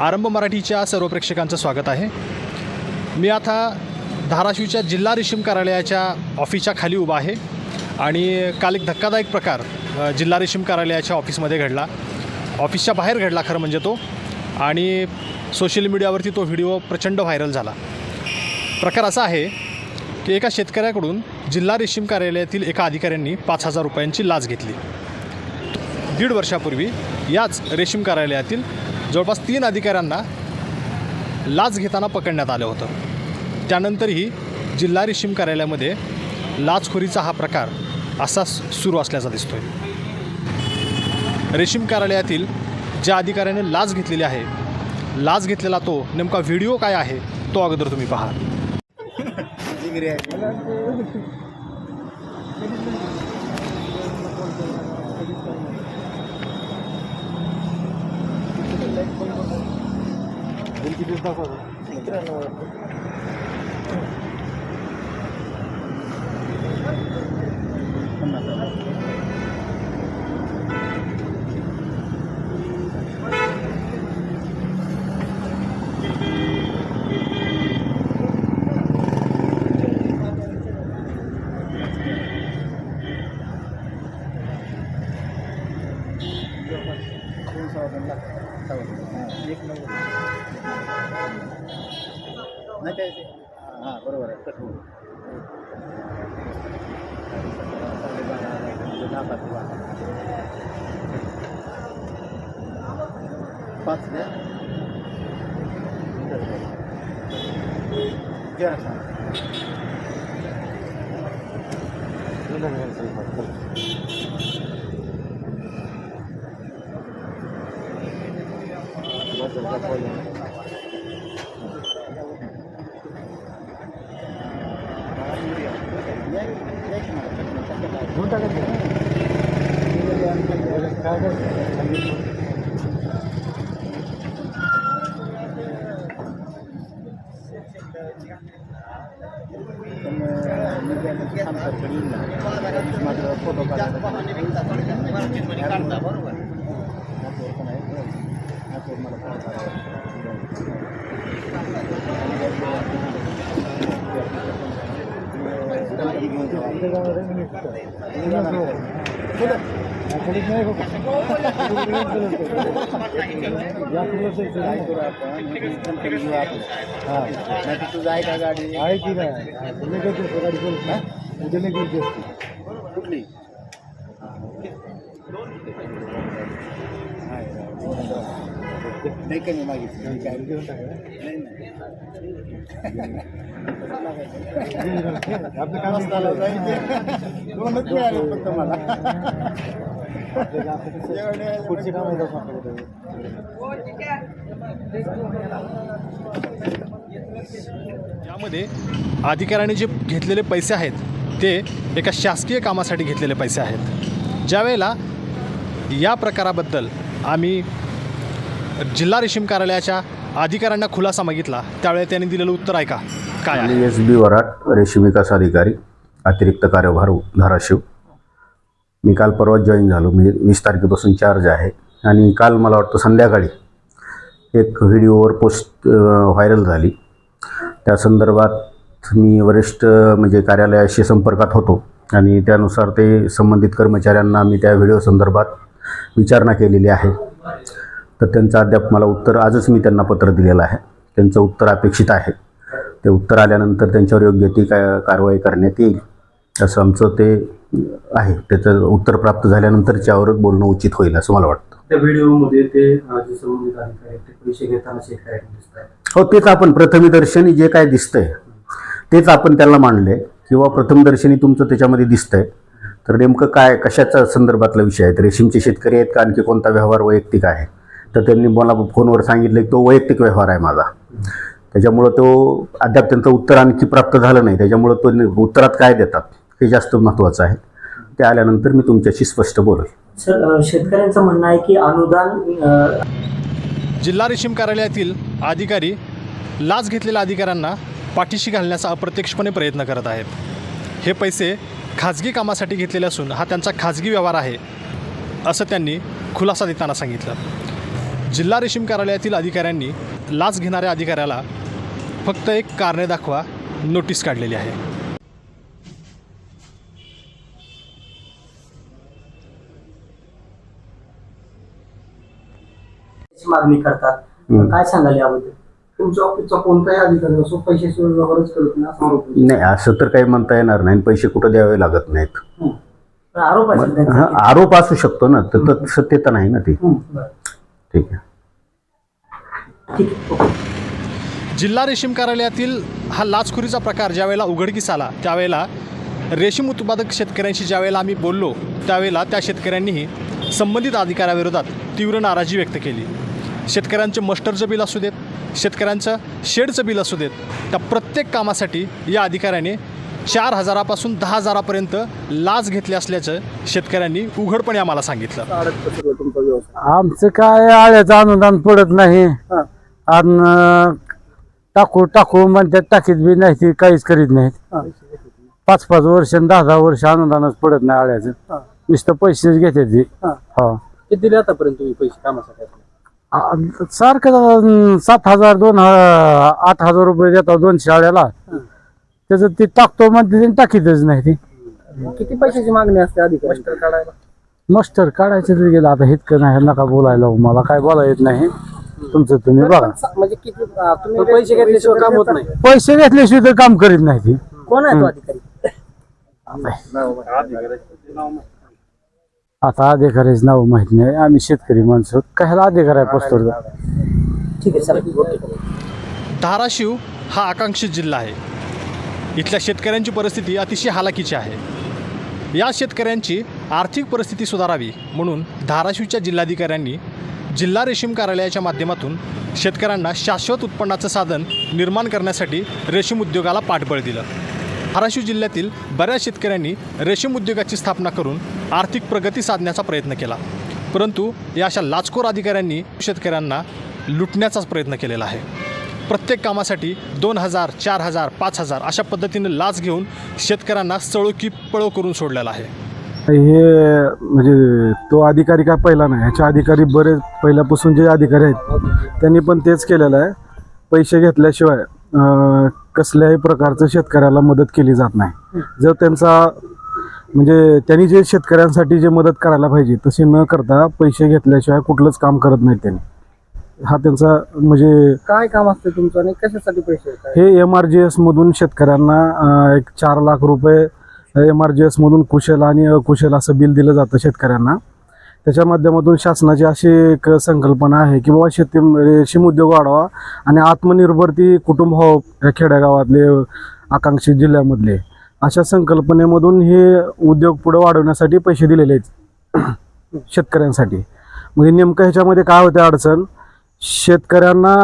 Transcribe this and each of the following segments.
आरंभ मराठीच्या सर्व प्रेक्षकांचं स्वागत आहे. मी आता धाराशिवच्या जिल्हा रेशीम कार्यालयाच्या ऑफिसच्या खाली उभा आहे आणि काल एक धक्कादायक प्रकार जिल्हा रेशीम कार्यालयाच्या ऑफिसमध्ये घडला. ऑफिसच्या बाहेर घडला खरं म्हणजे तो आणि सोशल मीडियावरती तो व्हिडिओ प्रचंड व्हायरल झाला. प्रकार असा आहे की एका शेतकऱ्याकडून जिल्हा रेशीम कार्यालयातील एका अधिकाऱ्यांनी पाच हजार रुपयांची लाच घेतली. दीड वर्षापूर्वी याच रेशीम कार्यालयातील जवळपास तीन अधिकाऱ्यांना लाच घेताना पकडण्यात आलं होतं. त्यानंतरही जिल्हा रेशीम कार्यालयामध्ये लाचखोरीचा हा प्रकार असा सुरू असल्याचा दिसतो आहे रेशीम कार्यालयातील ज्या अधिकाऱ्याने लाच घेतलेली आहे लाच घेतलेला तो नेमका व्हिडिओ काय आहे तो अगोदर तुम्ही पहा. ಗಿರಿ किती दाखवतो पन्नास नाही काय ते हां बरोबर आहे कट होईल दहा पाच दहा. पाच द्या जरा सांग. या- या की मला. घेऊन टाका ते. पण, अं, मी त्या दिवशी आमच्याकडे येईल ना. त्या दिवशी माझा फोटो काढायचा. बरोबर मला फोन तुझं आहे का गाडी आहे की नाही गाडी उद्या कुठली नाही कमी मागितली काय नाही, नाही. आपलं काम जाईल. दोनच मिळाले फक्त मला. पुढची काम आहे यामध्ये अधिकाऱ्याने जे घेतलेले पैसे आहेत ते एका शासकीय कामासाठी घेतलेले पैसे आहेत. ज्यावेळेला या प्रकाराबद्दल आम्ही जिल्हा रेशीम कार्यालयाच्या अधिकाऱ्यांना खुलासा मागितला. त्यावेळी त्यांनी दिलेलं उत्तर ऐका. काय एस बी वराट रेशीम विकास अधिकारी अतिरिक्त कार्यभार धाराशिव. मी काल परवा जॉईन झालो. म्हणजे वीस तारखेपासून चार्ज आहे. आणि काल मला वाटतं संध्याकाळी एक व्हिडिओवर पोस्ट व्हायरल झाली. त्या संदर्भात मी वरिष्ठ म्हणजे कार्यालयाशी संपर्कात होतो. आणि त्यानुसार ते संबंधित कर्मचाऱ्यांना मी त्या व्हिडिओ संदर्भात विचारणा केलेली आहे. तर त्यांचं अद्याप मला उत्तर आजच मी त्यांना पत्र दिलेलं आहे. त्यांचं उत्तर अपेक्षित आहे. ते उत्तर आल्यानंतर त्यांच्यावर योग्य ती काय कारवाई करण्यात येईल असं आमचं ते आहे. त्याचं उत्तर प्राप्त झाल्यानंतर त्यावर बोलणं उचित होईल असं मला वाटतं. त्या व्हिडिओमध्ये ते संबंधित अधिकारी पैसे घेताना हो तेच आपण प्रथमदर्शनी जे काय दिसतंय तेच आपण त्याला मांडले किंवा प्रथमदर्शनी तुमचं त्याच्यामध्ये दिसतंय. तर नेमकं काय कशाच्या संदर्भातला विषय आहे? रेशीमचे शेतकरी आहेत का? आणखी कोणता व्यवहार वैयक्तिक आहे? तर त्यांनी मला फोनवर सांगितलं की तो वैयक्तिक व्यवहार आहे माझा. त्याच्यामुळं तो अद्याप त्यांचं उत्तर आणखी प्राप्त झालं नाही. त्याच्यामुळं तो उत्तरात काय देतात हे जास्त महत्त्वाचं आहे. ते आल्यानंतर मी तुमच्याशी स्पष्ट बोलेल. सर शेतकऱ्यांचं म्हणणं आहे की अनुदान अं, जिल्हा रेशीम कार्यालयातील अधिकारी लाच घेतलेल्या अधिकाऱ्यांना पाठीशी घालण्याचा अप्रत्यक्षपणे प्रयत्न करत आहेत. हे पैसे खाजगी कामासाठी घेतलेले असून हा त्यांचा खाजगी व्यवहार आहे असं त्यांनी खुलासा देताना सांगितलं. जिल्हा रेशीम कार्यालयातील अधिकाऱ्यांनी लाच घेणाऱ्या अधिकाऱ्याला फक्त एक कारणे दाखवा नोटीस काढलेली आहे. मागणी करतात. काय सांगाल याबद्दल? तुमच्या ऑफिसचा कोणताही अधिकारी असो व्यवहारच करत नाही असा आरोप आहे. नाही असं तर काही म्हणता येणार नाही. पैसे कुठं द्यावे लागत नाहीत? आरोप असेल त्यांचा. हा आरोप असू शकतो ना. तर तर सत्यता नाही ना ती. बरं. ठीक आहे ठीक आहे ओके. जिल्हा रेशीम कार्यालयातील हा लाचखोरीचा प्रकार ज्यावेळेला उघडकीस आला त्यावेळेला रेशीम उत्पादक शेतकऱ्यांशी ज्यावेळेला आम्ही बोललो त्यावेळेला त्या शेतकऱ्यांनीही संबंधित अधिकाऱ्याविरोधात तीव्र नाराजी व्यक्त केली शेतकऱ्यांचे मस्टरचं बिल असू देत शेतकऱ्यांचं शेडचं बिल असू देत त्या प्रत्येक कामासाठी या अधिकाऱ्याने चार हजारापासून दहा हजारापर्यंत लाच घेतली असल्याचं शेतकऱ्यांनी उघडपणे आम्हाला सांगितलं. आमचं काय आळ्याचं अनुदान पडत नाही. आणि टाकू टाकू म्हणतात टाकीत बी नाही ती काहीच करीत नाहीत. पाच पाच वर्ष आणि दहा दहा वर्ष अनुदानच पडत नाही आळ्याचं. नुसतं पैसेच घेते ती. हा. किती दिले आतापर्यंत तुम्ही पैसे कामासाठी? सारखं सात हजार दोन ह- आठ हजार रुपये देतात दोनशे आळ्याला. त्याचं ते टाकतो म्हणते ते टाकीतच नाही ती. किती पैशाची मागणी असते अधिकारी? मास्टर काढायला. मस्टर काढायचं तरी गेलं. आता इतकं नाही नका बोलायला हो. मला काय बोला येत नाही. तुमचं तुम्ही बघा. म्हणजे किती अं, तुम्ही पैसे घेतल्याशिवाय काम होत नाही. पैसे घेतल्याशिवाय तर काम करीत नाही ती. कोण आहे तो अधिकारी? आता अधिकारीच नाव माहीत नाही. आम्ही शेतकरी माणसं कशाला अधिकार आहे पस्तोर ठीक आहे धाराशिव हा आकांक्षित जिल्हा आहे. इथल्या शेतकऱ्यांची परिस्थिती अतिशय हालाकीची आहे. या शेतकऱ्यांची आर्थिक परिस्थिती सुधारावी म्हणून धाराशिवच्या जिल्हाधिकाऱ्यांनी जिल्हा रेशीम कार्यालयाच्या माध्यमातून शेतकऱ्यांना शाश्वत उत्पन्नाचं साधन निर्माण करण्यासाठी रेशीम उद्योगाला पाठबळ दिलं. धाराशिव जिल्ह्यातील बऱ्याच शेतकऱ्यांनी रेशीम उद्योगाची स्थापना करून आर्थिक प्रगती साधण्याचा प्रयत्न केला. परंतु या अशा लाचखोर अधिकाऱ्यांनी शेतकऱ्यांना लुटण्याचाच प्रयत्न केलेला आहे. प्रत्येक कामासाठी दोन हजार चार हजार पाच हजार अशा पद्धतीने लाच घेऊन शेतकऱ्यांना सळोकी पळो करून सोडलेला आहे. हे म्हणजे तो अधिकारी काय पहिला नाही ह्याच्या अधिकारी बरेच पहिल्यापासून जे अधिकारी आहेत त्यांनी पण तेच केलेलं आहे. पैसे घेतल्याशिवाय कसल्याही प्रकारचं शेतकऱ्याला मदत केली जात नाही. जर त्यांचा म्हणजे त्यांनी जे शेतकऱ्यांसाठी जे मदत करायला पाहिजे तशी न करता पैसे घेतल्याशिवाय कुठलंच काम करत नाही त्यांनी. हा त्यांचा म्हणजे काय काम असते तुमचं आणि कशासाठी पैसे येतात? हे एम आर जी एसमधून शेतकऱ्यांना अं, एक चार लाख रुपये एम आर जी एसमधून कुशल आणि अकुशल असं बिल दिलं जातं शेतकऱ्यांना. त्याच्या माध्यमातून शासनाची अशी एक संकल्पना आहे की बाबा शेती रेशीम उद्योग वाढवा आणि आत्मनिर्भरती कुटुंब व्हावं या खेडेगावातले आकांक्षित जिल्ह्यामधले. अशा संकल्पनेमधून हे उद्योग पुढे वाढवण्यासाठी पैसे दिलेले आहेत. शेतकऱ्यांसाठी. हे नेमकं ह्याच्यामध्ये काय होते अडचण? शेतकऱ्यांना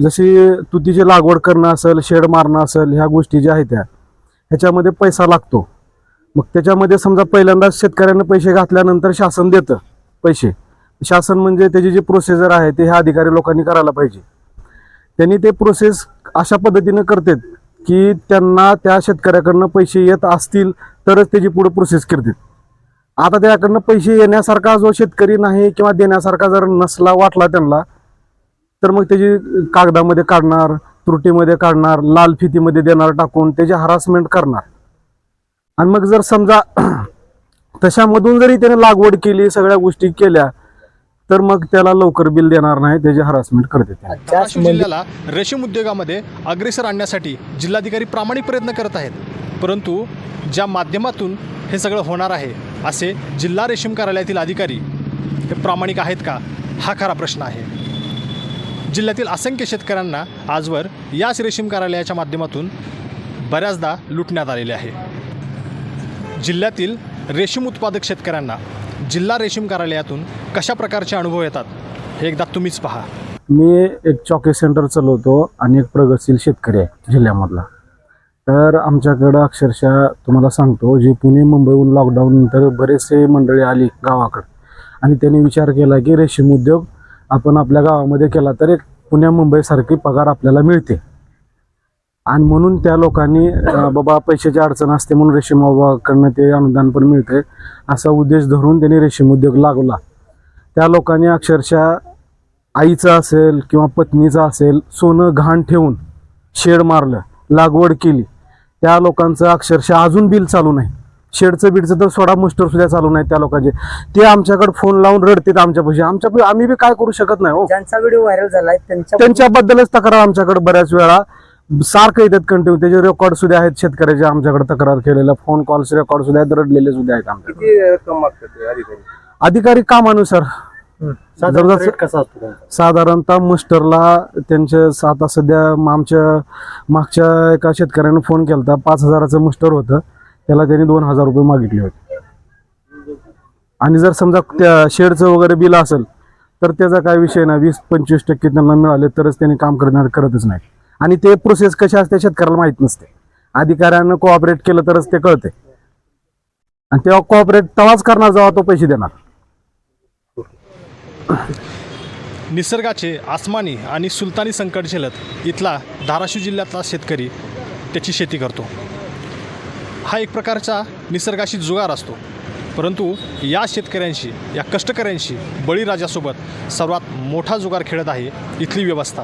जशी तुतीची लागवड करणं असेल शेड मारणं असेल ह्या गोष्टी ज्या आहेत त्या ह्याच्यामध्ये पैसा लागतो. मग त्याच्यामध्ये समजा पहिल्यांदाच शेतकऱ्यांना पैसे घातल्यानंतर शासन देतं पैसे. शासन म्हणजे त्याची जी प्रोसेजर आहे ते ह्या अधिकारी लोकांनी करायला पाहिजे. त्यांनी ते प्रोसेस अशा पद्धतीनं करतात की त्यांना त्या शेतकऱ्याकडनं पैसे येत असतील तरच त्याची पुढे प्रोसेस करतात. आता त्याकडनं पैसे येण्यासारखा जो शेतकरी नाही किंवा देण्यासारखा जर नसला वाटला त्यांना तर मग त्याची कागदामध्ये काढणार त्रुटीमध्ये काढणार लाल फितीमध्ये देणार टाकून त्याची हरासमेंट करणार. आणि मग जर समजा तशामधून जरी त्याने लागवड केली सगळ्या गोष्टी केल्या तर मग त्याला लवकर बिल देणार नाही त्याची हरासमेंट करते जिल्ह्याला रेशीम उद्योगामध्ये अग्रेसर आणण्यासाठी जिल्हाधिकारी प्रामाणिक प्रयत्न करत आहेत. परंतु ज्या माध्यमातून हे सगळं होणार आहे असे जिल्हा रेशीम कार्यालयातील अधिकारी हे प्रामाणिक आहेत का? हा खरा प्रश्न आहे. जिल्ह्यातील असंख्य शेतकऱ्यांना आजवर याच रेशीम कार्यालयाच्या माध्यमातून बऱ्याचदा लुटण्यात आलेले आहे. जिल्ह्यातील रेशीम उत्पादक शेतकऱ्यांना जिल्हा रेशीम कार्यालयातून कशा प्रकारचे अनुभव येतात हे एकदा तुम्हीच पहा. मी एक चॉकी सेंटर चालवतो आणि एक प्रगतशील शेतकरी आहे जिल्ह्यामधला. तर आमच्याकडं अक्षरशः तुम्हाला सांगतो जे पुणे मुंबईहून लॉकडाऊन नंतर बरेचसे मंडळी आली गावाकडं. आणि त्यांनी विचार केला की रेशीम उद्योग आपण आपल्या गावामध्ये केला तर एक पुण्या मुंबईसारखी पगार आपल्याला मिळते. आणि म्हणून त्या लोकांनी बाबा पैशाची अडचण असते म्हणून रेशीम बाबाकडनं ते अनुदान पण मिळते असा उद्देश धरून त्यांनी रेशीम उद्योग लागवला त्या लोकांनी अक्षरशः आईचं असेल किंवा पत्नीचं असेल सोनं घाण ठेवून शेड मारलं लागवड केली. त्या लोकांचं अक्षरशः अजून बिल चालू नाही. शेडचं बीडचं तर सोडा मुस्टर सुद्धा चालू नाही त्या लोकांचे. ते आमच्याकडे फोन लावून रडतात आमच्यापाशी. आमच्या आम्ही बी काय करू शकत नाही हो. ज्यांचा व्हिडिओ व्हायरल झालाय त्यांच्या त्यांच्याबद्दलच तक्रार आमच्याकडे बऱ्याच वेळा. सारखं येतात कंटिन्यू त्याचे रेकॉर्ड सुद्धा आहेत शेतकऱ्याचे आमच्याकडे तक्रार केलेल्या. फोन कॉल्स रेकॉर्ड सुद्धा आहेत रडलेले सुद्धा आहेत आमच्याकडे. किती रक्कम मागतात ते अधिकारी? अधिकारी कामानुसार? साधारणतः मुस्टरला त्यांचे आता सध्या आमच्या मागच्या एका शेतकऱ्याने फोन केला होता पाच हजाराचं मुस्टर होतं. त्याला त्यांनी दोन हजार रुपये मागितले होते. आणि जर समजा त्या शेडचं वगैरे बिल असेल तर त्याचा काय विषय नाही. वीस पंचवीस टक्के त्यांना मिळाले तरच त्यांनी काम करणार करतच नाही. आणि ते प्रोसेस कशा असते शेतकऱ्याला माहीत नसते. अधिकाऱ्यानं कोऑपरेट केलं तरच ते कळते. आणि तेव्हा कोऑपरेट तवाच करणार जेव्हा तो पैसे देणार. निसर्गाचे आसमानी आणि सुलतानी संकट झेलत इथला धाराशिव जिल्ह्यातला शेतकरी त्याची शेती करतो. हा एक प्रकारचा निसर्गाशी जुगार असतो. परंतु या शेतकऱ्यांशी या कष्टकऱ्यांशी बळीराजासोबत सर्वात मोठा जुगार खेळत आहे इथली व्यवस्था.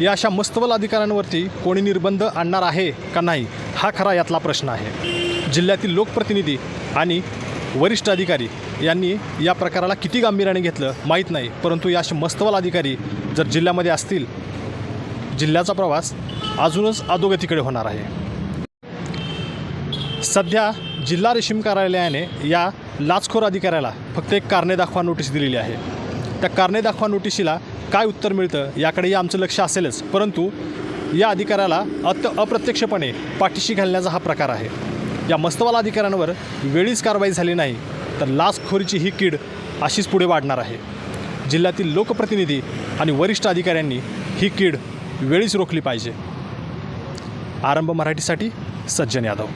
या अशा मस्तबल अधिकाऱ्यांवरती कोणी निर्बंध आणणार आहे का नाही हा खरा यातला प्रश्न आहे. जिल्ह्यातील लोकप्रतिनिधी आणि वरिष्ठ अधिकारी यांनी या प्रकाराला किती गांभीर्याने घेतलं माहीत नाही परंतु या असे मस्तवल अधिकारी जर जिल्ह्यामध्ये असतील जिल्ह्याचा प्रवास अजूनच अधोगतीकडे होणार आहे. सध्या जिल्हा रेशीम कार्यालयाने या लाचखोर अधिकाऱ्याला फक्त एक कारणे दाखवा नोटीस दिलेली आहे. त्या कारणे दाखवा नोटिशीला काय उत्तर मिळतं याकडे आमचं लक्ष असेलच परंतु या अधिकाऱ्याला अत अप्रत्यक्षपणे पाठीशी घालण्याचा हा प्रकार आहे. या मस्तवाला अधिकाऱ्यांवर वेळीच कारवाई झाली नाही तर लाचखोरीची ही कीड अशीच पुढे वाढणार आहे. जिल्ह्यातील लोकप्रतिनिधी आणि वरिष्ठ अधिकाऱ्यांनी ही कीड वेळीच रोखली पाहिजे. आरंभ मराठीसाठी सज्जन यादव.